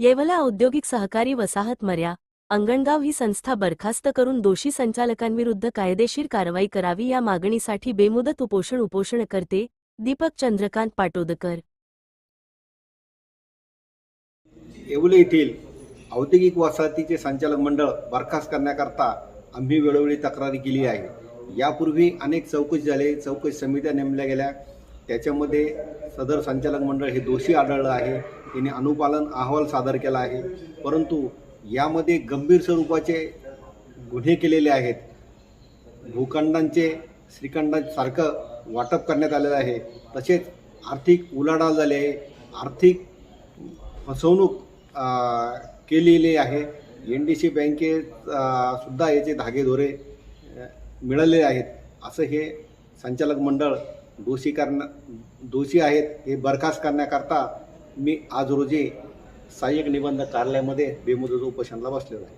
येवला औद्योगिक सहकारी वसाहत मर्या अंगणगाव ही संस्था बरखास्त करून दोषी संचालकांविरुद्ध कायदेशीर कारवाई करावी या मागणीसाठी बेमुदत उपोषण उपोषण करते दीपक चंद्रकांत पाटोदकर. येवले येथील औद्योगिक वसाहतीचे संचालक मंडळ बरखास्त करण्याकरता आम्ही वेळोवेळी तक्रारी केली आहे. यापूर्वी अनेक चौकशी झाले चौकशी समित्या नेमल्या गेल्या. त्याच्यामध्ये सदर संचालक मंडळ हे दोषी आढळलं आहे. यांनी अनुपालन अहवाल सादर केला आहे. परंतु यामध्ये गंभीर स्वरूपाचे गुन्हे केलेले आहेत. भूखंडांचे श्रीखंडासारखं वाटप करण्यात आलेलं आहे. तसेच आर्थिक उलाढाल झाली आहे. आर्थिक फसवणूक केलेली आहे. एन डी सी बँकेत सुद्धा याचे धागेदोरे मिळालेले आहेत. असं हे संचालक मंडळ दोषी करण्या दोषी आहेत हे बरखास्त करण्याकरता मी आज रोजी सहाय्यक निबंधक कार्यालयामध्ये बेमुदत उपोषणाला बसलेलो आहे.